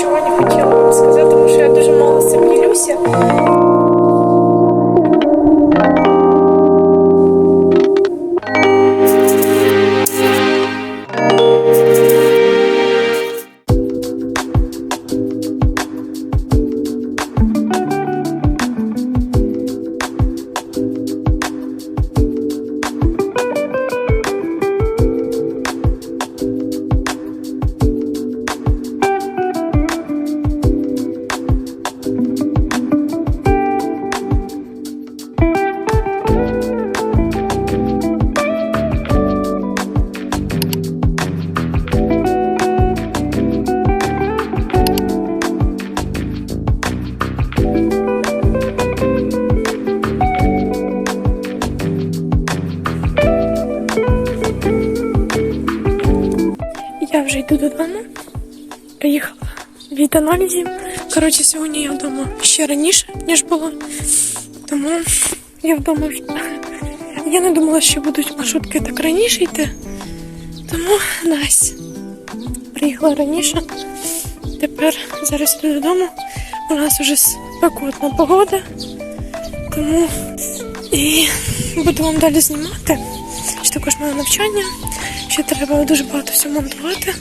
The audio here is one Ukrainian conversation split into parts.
чого не хотіла вам сказати, тому що я дуже мало цим ділюся. Аналізів. Коротше, сьогодні я вдома ще раніше, ніж було. Тому я вдома. Я не думала, що будуть маршрутки так раніше йти. Тому Настя приїхала раніше. Тепер зараз йду додому. У нас вже спекотна погода. Тому і буду вам далі знімати. Що також моє навчання. Ще треба дуже багато всього монтувати.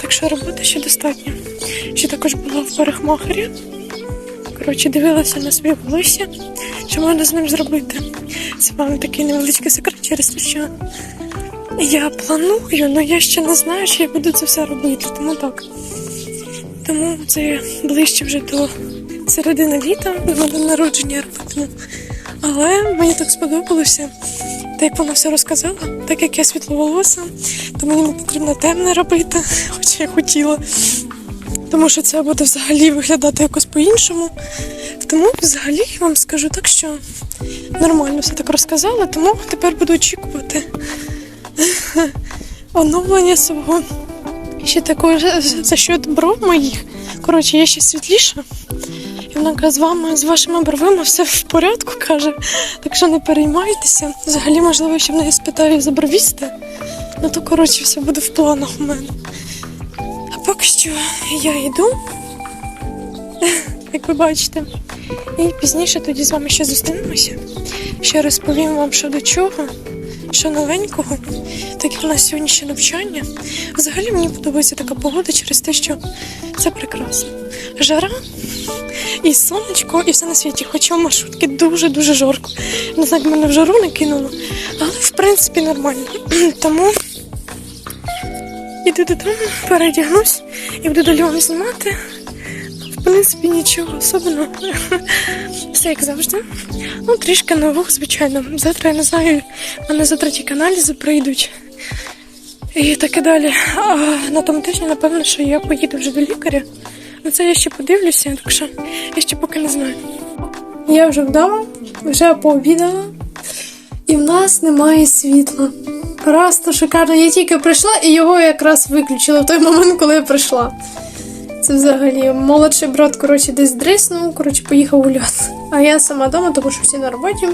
Так що роботи ще достатньо. Ще також була в парикмахері. Коротше, дивилася на своє волосся, що можна з ним зробити. Це вам такий невеличкий секрет через те, що я планую, але я ще не знаю, чи я буду це все робити. Тому так. Тому це ближче вже до середини літа, до народження робитиму. Але мені так сподобалося. Так як вона все розказала, так як я світловолоса, то мені не потрібно темне робити, хоча я хотіла. Тому що це буде взагалі виглядати якось по-іншому. Тому взагалі я вам скажу так, що нормально все так розказала, тому тепер буду очікувати оновлення свого. Ще також за счет бров моїх. Коротше, я ще світліша. І вона каже, з вами, з вашими бровами все в порядку, каже. Так що не переймайтеся. Взагалі, можливо, ще в неї спитаю за бровісти. Ну то, коротше, все буде в планах у мене. Поки що я йду, як ви бачите. І пізніше тоді з вами ще зустрінемося. Ще розповім вам, що до чого, що новенького. Так як у нас сьогодні ще навчання. Взагалі мені подобається така погода через те, що це прекрасно. Жара і сонечко, і все на світі. Хоча в маршрутки дуже-дуже жарко. Не знаю, мене в жару не кинуло, але в принципі нормально. Тому іду додому, передягнусь і буду далі вам знімати. В принципі, нічого особливого. Все як завжди. Ну, трішки нового, звичайно. Завтра я не знаю, мене завтра ті аналізи прийдуть. І таке далі. А на тому тижні, напевно, що я поїду вже до лікаря. На це я ще подивлюся, так що я ще поки не знаю. Я вже вдома, вже пообідала, і в нас немає світла. Просто шикарно. Я тільки прийшла і його якраз виключила в той момент, коли я прийшла. Це взагалі молодший брат, коротше, десь дриснув, коротше, поїхав гуляти. А я сама вдома, тому що всі на роботі.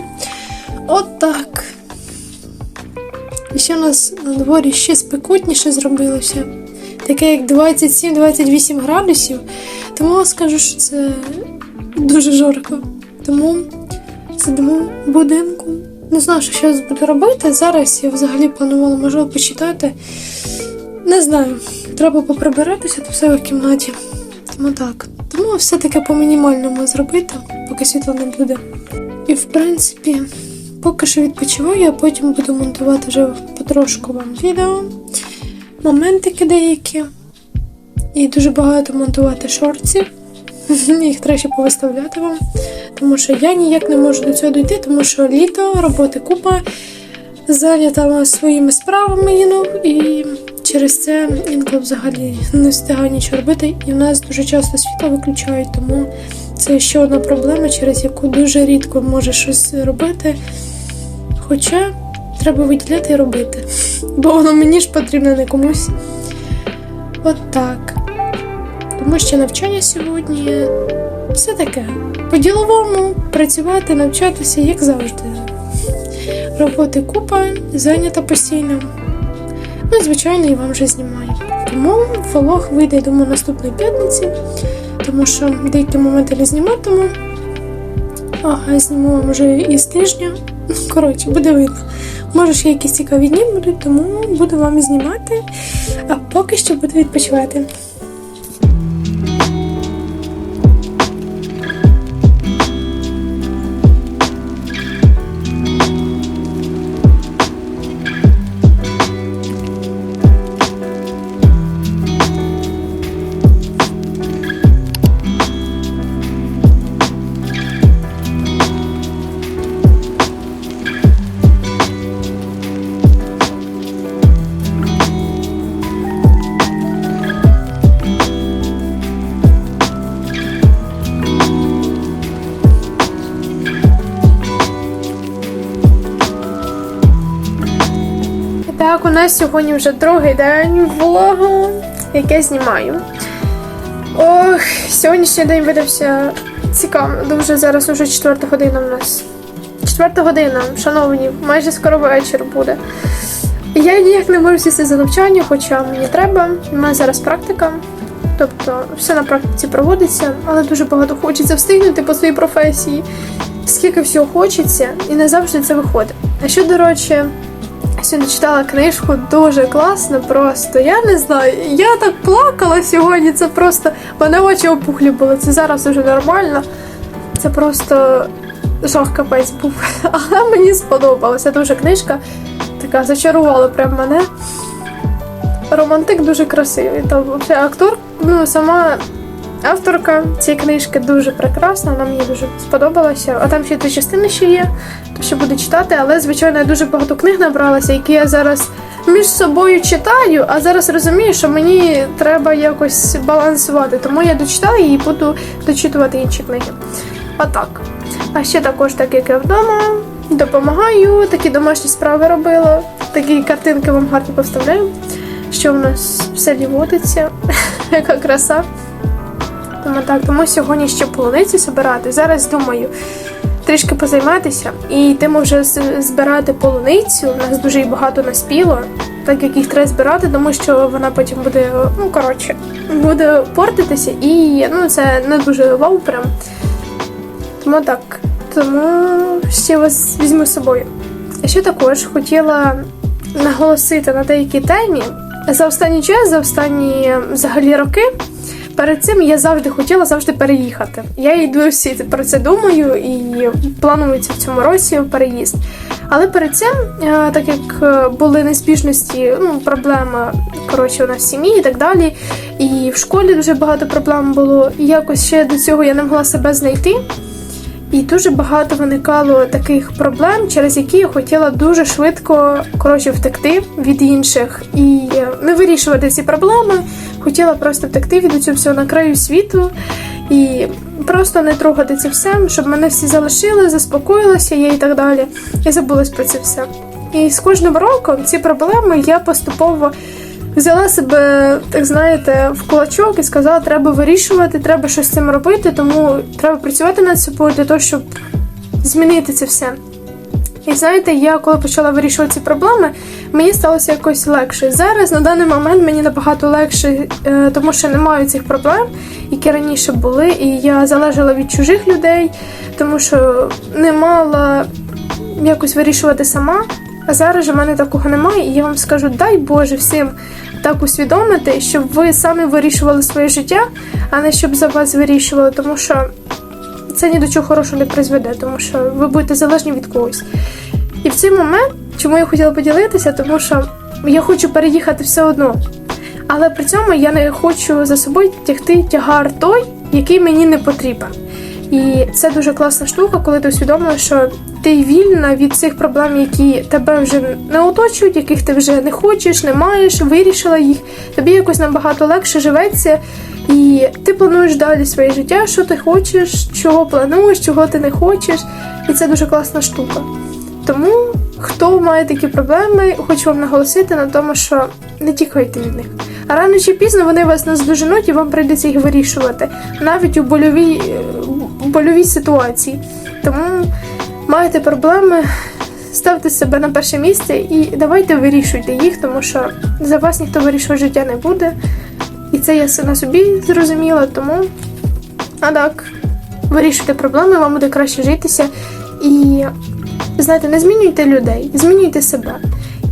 От так. І ще у нас на дворі ще спекотніше зробилося. Таке як 27-28 градусів. Тому скажу, що це дуже жарко. Тому сидимо в будинку. Не знаю, що зараз буду робити. Зараз я взагалі планувала, можливо, почитати. Не знаю. Треба поприбиратися то все в кімнаті. Тому так. Тому все-таки по мінімальному зробити, поки світла не буде. І в принципі, поки що відпочиваю, а потім буду монтувати вже потрошку вам відео, моментики деякі. І дуже багато монтувати шортів. Їх треба ще повиставляти вам. Тому що я ніяк не можу до цього дійти, тому що літо, роботи купа, зайнята своїми справами ну, і через це інколи взагалі не встигаю нічого робити. І в нас дуже часто світло виключають, тому це ще одна проблема, через яку дуже рідко може щось робити. Хоча треба виділяти і робити. Бо воно мені ж потрібно не комусь. От так. Тому що навчання сьогодні все таке. По-діловому працювати, навчатися, як завжди. Роботи купа, зайнята постійно. Ну, звичайно, і вам вже знімаю. Тому влог вийде, я думаю, наступної п'ятниці, тому що деякі моменти не зніматиму. А зніму вам вже із тижня. Коротше, буде видно. Може, ще якісь цікаві дні будуть, тому буду вам знімати. А поки що буду відпочивати. Нас сьогодні вже другий день влогу, яке знімаю. Ох, сьогоднішній день видався цікавим. Дуже зараз уже четверта година у нас. Четверта година, шановні, майже скоро вечір буде. Я ніяк не можу сісти за навчання, хоча мені треба. У мене зараз практика. Тобто все на практиці проводиться, але дуже багато хочеться встигнути по своїй професії. Скільки всього хочеться, і не завжди це виходить. А що, до речі, Сьогодні читала книжку дуже класно, просто я не знаю. Я так плакала сьогодні. Це просто мене очі опухлі були. Це зараз вже нормально. Це просто жах капець був. Але мені сподобалася дуже книжка. Така зачарувала прям мене. Романтик дуже красивий. Там актор, ну сама авторка цієї книжки дуже прекрасна, вона мені дуже сподобалася. А там ще три частини ще є, то ще буду читати, але звичайно я дуже багато книг набралася, які я зараз між собою читаю, а зараз розумію, що мені треба якось балансувати. Тому я дочитала і буду дочитувати інші книги. Отак. А ще також, так як я вдома, допомагаю, такі домашні справи робила, такі картинки вам гарно поставляю, що в нас в селі яка краса. Тому так, тому сьогодні ще полуниці збирати. Зараз думаю трішки позайматися і йдемо вже збирати полуницю. У нас дуже багато наспіло, так як їх треба збирати, тому що вона потім буде, ну коротше, буде портитися і ну це не дуже вау прям. Тому так. Тому ще вас візьму з собою. Ще також хотіла наголосити на деякій темі. За останній час, за останні взагалі роки, перед цим я завжди хотіла завжди переїхати. Я і досі про це думаю і планується в цьому році переїзд. Але перед цим, е, так як е, були неспішності, ну, проблеми коротше, у нас в сім'ї і так далі, і в школі дуже багато проблем було, і якось ще до цього я не могла себе знайти. І дуже багато виникало таких проблем, через які я хотіла дуже швидко коротше втекти від інших і не вирішувати ці проблеми. Хотіла просто втекти від цього всього на краю світу і просто не трогати це все, щоб мене всі залишили, заспокоїлася я і так далі. І забулась про це все. І з кожним роком ці проблеми я поступово взяла себе, так знаєте, в кулачок і сказала, треба вирішувати, треба щось з цим робити, тому треба працювати над собою для того, щоб змінити це все. І знаєте, я коли почала вирішувати ці проблеми, мені сталося якось легше. Зараз на даний момент мені набагато легше, е, тому що немає цих проблем, які раніше були, і я залежала від чужих людей, тому що не мала якось вирішувати сама. А зараз в мене такого немає, і я вам скажу, дай Боже всім так усвідомити, щоб ви самі вирішували своє життя, а не щоб за вас вирішували, тому що це ні до чого хорошого не призведе, тому що ви будете залежні від когось. І в цей момент, чому я хотіла поділитися, тому що я хочу переїхати все одно. Але при цьому я не хочу за собою тягти тягар той, який мені не потрібен. І це дуже класна штука, коли ти усвідомлюєш, що ти вільна від цих проблем, які тебе вже не оточують, яких ти вже не хочеш, не маєш, вирішила їх. Тобі якось набагато легше живеться, і ти плануєш далі своє життя, що ти хочеш, чого плануєш, чого ти не хочеш. І це дуже класна штука. Тому, хто має такі проблеми, хочу вам наголосити на тому, що не тікайте від них. А рано чи пізно вони вас наздоженуть і вам прийдеться їх вирішувати, навіть у больовій, е, больовій ситуації. Тому маєте проблеми, ставте себе на перше місце і давайте вирішуйте їх, тому що за вас ніхто вирішувати життя не буде. І це я на собі зрозуміла, тому а так, вирішуйте проблеми, вам буде краще житися. І знаєте, не змінюйте людей, змінюйте себе.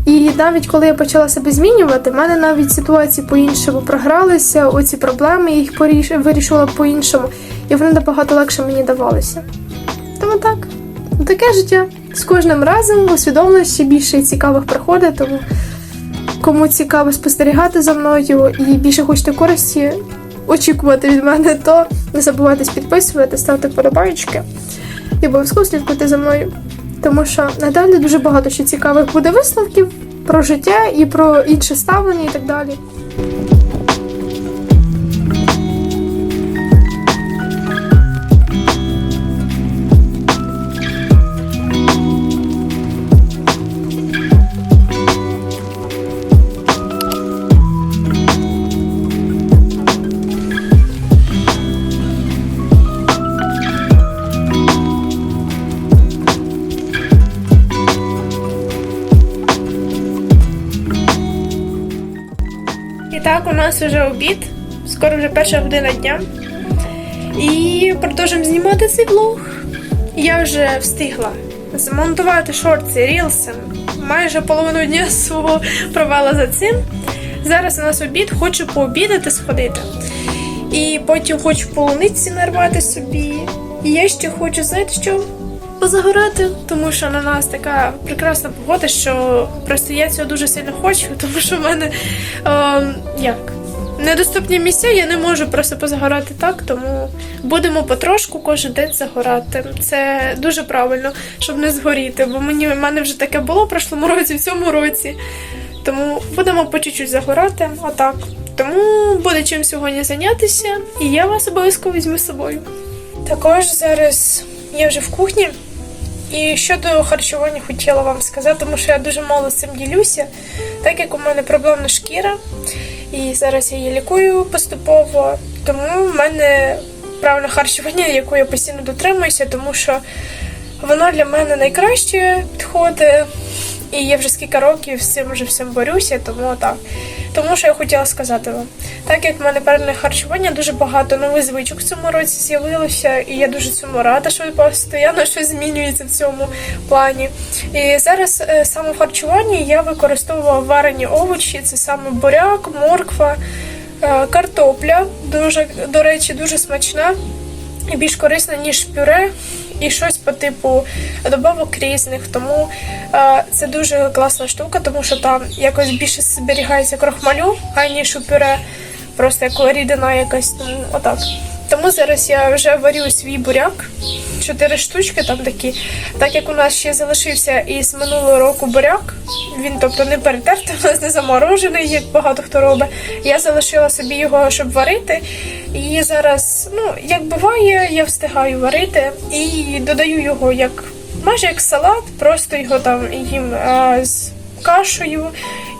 І навіть коли я почала себе змінювати, в мене навіть ситуації по-іншому програлися, оці проблеми я їх вирішувала по-іншому, і вони набагато легше мені давалися. Тому так, таке життя. З кожним разом усвідомлюю ще більше цікавих приходить, тому кому цікаво спостерігати за мною і більше хочете користі очікувати від мене, то не забувайте підписувати, ставити вподобайки і обов'язково слідкуйте за мною. Тому що надалі дуже багато ще цікавих буде висновків про життя і про інше ставлення і так далі. Нас вже обід, скоро вже перша година дня. І продовжуємо знімати цей влог. Я вже встигла змонтувати шорти рілсом. Майже половину дня свого провела за цим. Зараз у нас обід, хочу пообідати сходити. І потім хочу полуниці нарвати собі. І я ще хочу, знаєте що? Позагорати, тому що на нас така прекрасна погода, що просто я цього дуже сильно хочу, тому що в мене ем, як недоступні місця, я не можу просто позагорати так, тому будемо потрошку кожен день загорати. Це дуже правильно, щоб не згоріти, бо мені в мене вже таке було в прошлому році, в цьому році. Тому будемо по чуть-чуть загорати, отак. Тому буде чим сьогодні зайнятися, і я вас обов'язково візьму з собою. Також зараз я вже в кухні. І щодо харчування хотіла вам сказати, тому що я дуже мало з цим ділюся, так як у мене проблемна шкіра, і зараз я її лікую поступово, тому в мене правильне харчування, яку я постійно дотримуюся, тому що воно для мене найкраще підходить. І я вже скільки років з цим вже всім борюся, тому так. Тому що я хотіла сказати вам, так як в мене правильне харчування, дуже багато нових звичок в цьому році з'явилося, і я дуже цьому рада, що постійно щось змінюється в цьому плані. І зараз е, саме в харчуванні я використовувала варені овочі, це саме буряк, морква, е, картопля. Дуже, до речі, дуже смачна і більш корисна, ніж пюре. І щось по типу добавок різних, тому е, це дуже класна штука, тому що там якось більше зберігається крохмалю, аніж у пюре, просто як рідина якась. Тому отак. Тому зараз я вже варю свій буряк, чотири штучки там такі. Так як у нас ще залишився із минулого року буряк, він тобто не перетертий, у нас не заморожений, як багато хто робить. Я залишила собі його, щоб варити. І зараз, ну, як буває, я встигаю варити і додаю його як майже як салат, просто його там їм а, з кашею,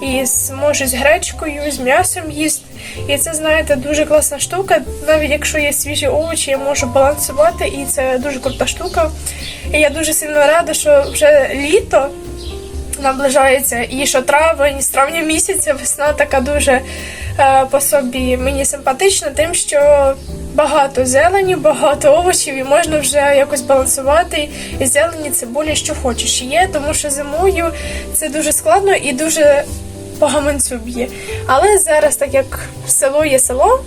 і з, може з гречкою, з м'ясом їсти. І це, знаєте, дуже класна штука. Навіть якщо є свіжі овочі, я можу балансувати, і це дуже крута штука. І я дуже сильно рада, що вже літо наближається, і що травень, з травня місяця весна така дуже е, по собі мені симпатична, тим, що багато зелені, багато овочів, і можна вже якось балансувати. І зелені, цибулі, що хочеш є, тому що зимою це дуже складно і дуже по гаманцю б'є. Але зараз, так як село є село,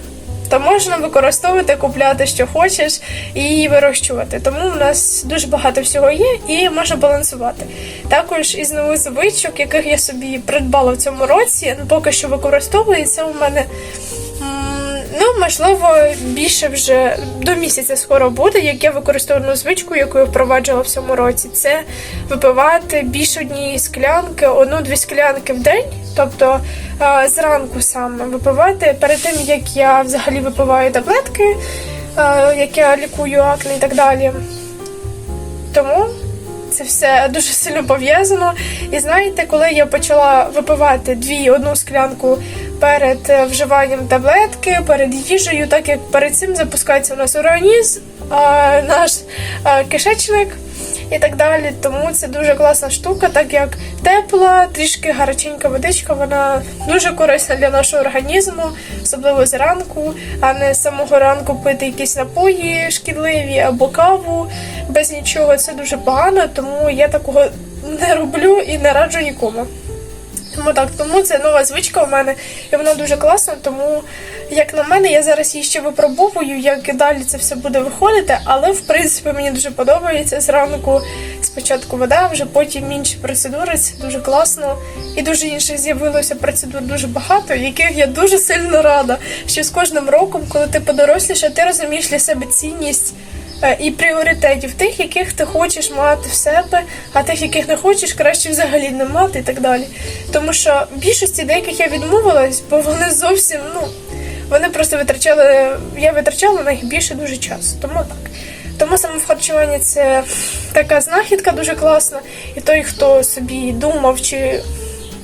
то можна використовувати, купляти, що хочеш, і вирощувати. Тому у нас дуже багато всього є і можна балансувати. Також із нових звичок, яких я собі придбала в цьому році, поки що використовую, це у мене. Ну, можливо, більше вже до місяця скоро буде, як я використовую звичку, яку я впроваджувала в цьому році. Це випивати більше однієї склянки, одну-дві склянки в день, тобто е, зранку саме випивати перед тим, як я взагалі випиваю таблетки, е, як я лікую акне і так далі. Тому це все дуже сильно пов'язано. І знаєте, коли я почала випивати дві одну склянку перед е, вживанням таблетки, перед їжею, так як перед цим запускається у нас а, наш кишечник. і так далі. Тому це дуже класна штука, так як тепла, трішки гаряченька водичка, вона дуже корисна для нашого організму, особливо зранку, а не з самого ранку пити якісь напої шкідливі або каву без нічого. Це дуже погано, тому я такого не роблю і не раджу нікому. Тому так, тому це нова звичка у мене, і вона дуже класна. Тому, як на мене, я зараз її ще випробовую, як далі це все буде виходити. Але в принципі мені дуже подобається зранку. Спочатку вода, вже потім інші процедури. Це дуже класно. І дуже інших з'явилося процедур дуже багато, яких я дуже сильно рада. Що з кожним роком, коли ти подоросліше, ти розумієш для себе цінність і пріоритетів тих, яких ти хочеш мати в себе, а тих, яких не хочеш, краще взагалі не мати і так далі. Тому що більшості деяких я відмовилась, бо вони зовсім, ну, вони просто витрачали, я витрачала на них більше дуже часу. Тому так. Тому саме в харчуванні це така знахідка дуже класна. І той, хто собі думав, чи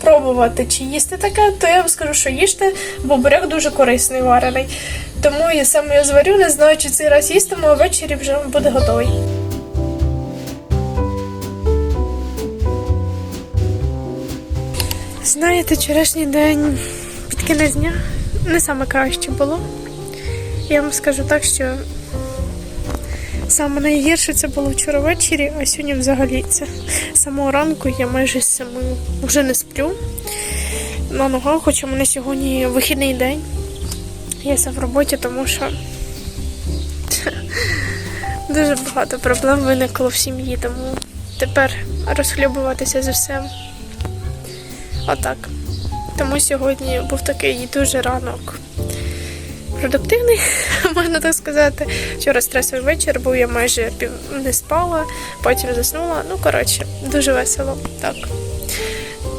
пробувати, чи їсти таке, то я вам скажу, що їжте, бо буряк дуже корисний варений. Тому я саме його зварю, не знаю, чи цей раз їстиму, а ввечері вже буде готовий. Знаєте, вчорашній день під кінець дня не саме краще було. Я вам скажу так, що саме найгірше це було вчора ввечері, а сьогодні взагалі це самого ранку я майже семи вже не сплю на ногах, хоча мене сьогодні вихідний день. Я все в роботі, тому що дуже багато проблем виникло в сім'ї, тому тепер розхлюбуватися з усім. Отак. Тому сьогодні був такий дуже ранок продуктивний, можна так сказати. Вчора стресовий вечір, був я майже пів не спала, потім заснула. Ну, коротше, дуже весело. Так.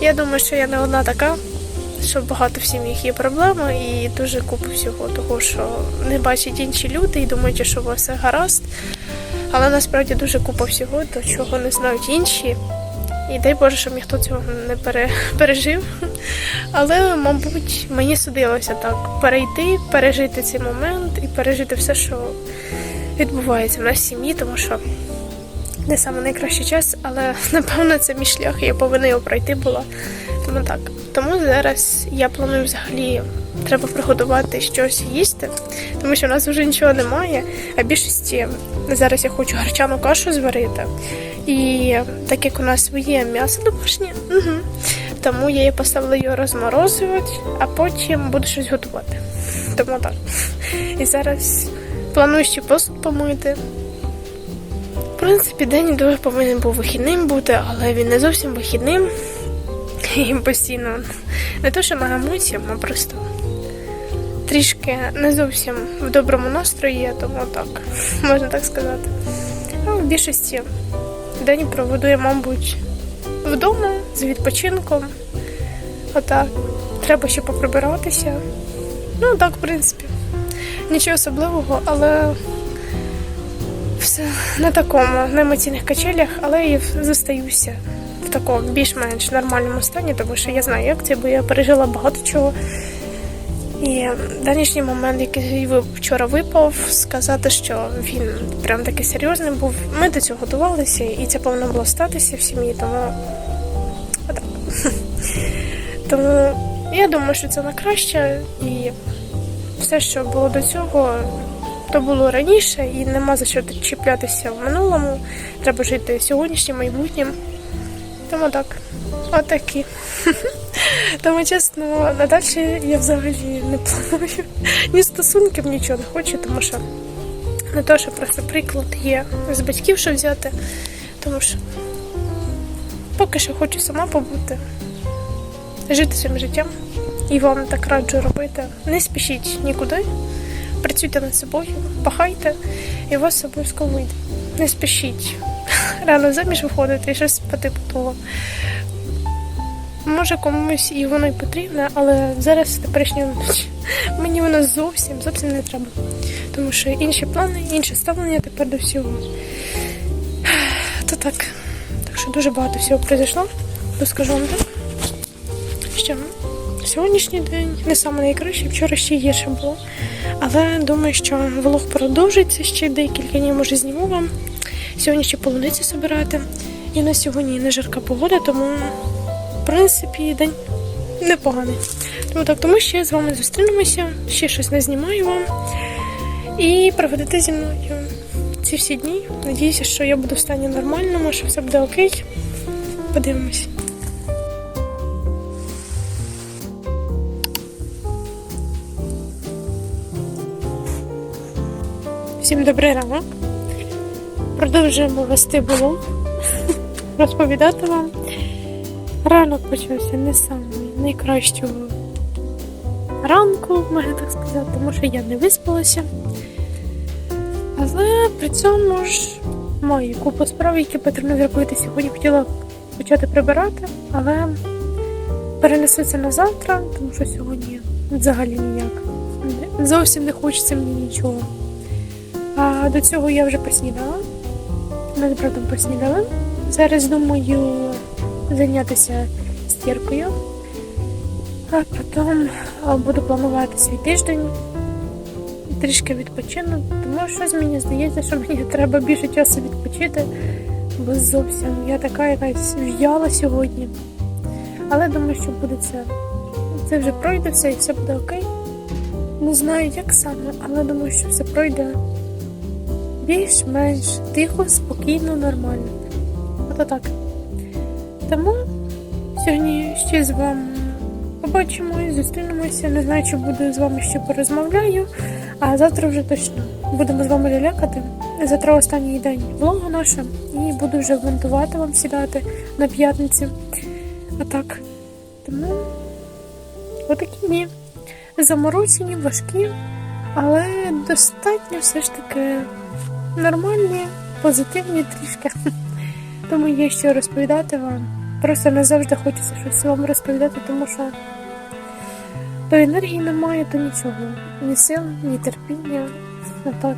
Я думаю, що я не одна така, що багато в сім'ях є проблеми і дуже купу всього того, що не бачать інші люди і думають, що у вас все гаразд. Але насправді дуже купа всього, до чого не знають інші. І дай Боже, щоб ніхто цього не пере, пережив. Але, мабуть, мені судилося так перейти, пережити цей момент і пережити все, що відбувається в нашій сім'ї, тому що не саме найкращий час, але напевно це мій шлях, я повинна його пройти була. Тому так. Тому зараз я планую взагалі треба приготувати щось їсти, тому що в нас вже нічого немає. А більшості зараз я хочу гарчану кашу зварити. І так як у нас є м'ясо домашнє, угу, тому я її поставила його розморозувати, а потім буду щось готувати. Тому так. І зараз планую ще посуд помити. В принципі, день дуже повинен був вихідним бути, але він не зовсім вихідним. І постійно не то, що на гамуці, а просто трішки не зовсім в доброму настрої, тому так, можна так сказати. Ну, в більшості день проведу я, мабуть, вдома з відпочинком. Отак. Треба ще поприбиратися. Ну, так, в принципі. Нічого особливого, але все на такому, на емоційних качелях, але і зостаюся в такому більш-менш нормальному стані, тому що я знаю, як це, бо я пережила багато чого. І данішній момент, який вчора випав, сказати, що він прям такий серйозний був. Ми до цього готувалися, і це повинно було статися в сім'ї, тому отак. Тому я думаю, що це на краще, і все, що було до цього, то було раніше, і нема за що чіплятися в минулому. Треба жити сьогоднішнім, майбутнім. Тому так, отакі. Тому чесно, надалі я взагалі не планую ні стосунків, нічого не хочу, тому що не то, що просто приклад є з батьків, що взяти, тому що поки що хочу сама побути, жити своїм життям. І вам так раджу робити. Не спішіть нікуди, працюйте над собою, пахайте, і у вас обов'язково вийде. Не спішіть. Рано заміж виходити і щось по типу того. Може комусь і воно й потрібне, але зараз теперішньому мені воно зовсім зовсім не треба. Тому що інші плани, інше ставлення тепер до всього. То так. Так що дуже багато всього произошло, то скажу вам так. Що сьогоднішній день не саме найкращий, вчора ще гірше було. Але думаю, що влог продовжиться ще декілька днів, може зніму вам Сьогодні ще полуниці збирати. І на сьогодні не жарка погода, тому принципі день непоганий. Тому так, тому ще з вами зустрінемося, ще щось не знімаю вам. І проведете зі мною ці всі дні. Надіюся, що я буду в стані нормальному, що все буде окей. Подивимось. Всім добрий ранок. Продовжуємо вести блог, розповідати вам. Ранок почався не саме найкращого ранку, можна так сказати, тому що я не виспалася. Але при цьому ж маю купу справ, які потрібно зробити. Сьогодні хотіла почати прибирати, але перенесу це на завтра, тому що сьогодні взагалі ніяк. Зовсім не хочеться мені нічого. А до цього я вже поснідала. Ми з братом поснідали. Зараз думаю зайнятися стіркою. А потім буду планувати свій тиждень. Трішки відпочину, тому щось мені здається, що мені треба більше часу відпочити, бо зовсім я така якась в'яла сьогодні. Але думаю, що буде це. Це вже пройде все і все буде окей. Не знаю, як саме, але думаю, що все пройде більш-менш тихо, спокійно, нормально. Ото так. Тому сьогодні ще з вами побачимось, зустрінемося. Не знаю, чи буду з вами ще порозмовляю, а завтра вже точно будемо з вами лялякати. Завтра останній день влогу наше, і буду вже монтувати вам сідати на п'ятниці. А так. Тому отакі дні. Заморочені, важкі, але достатньо все ж таки нормальні, позитивні трішки. Тому є що розповідати вам. Просто не завжди хочеться щось вам розповідати, тому що то енергії немає, то нічого. Ні сил, ні терпіння. А так.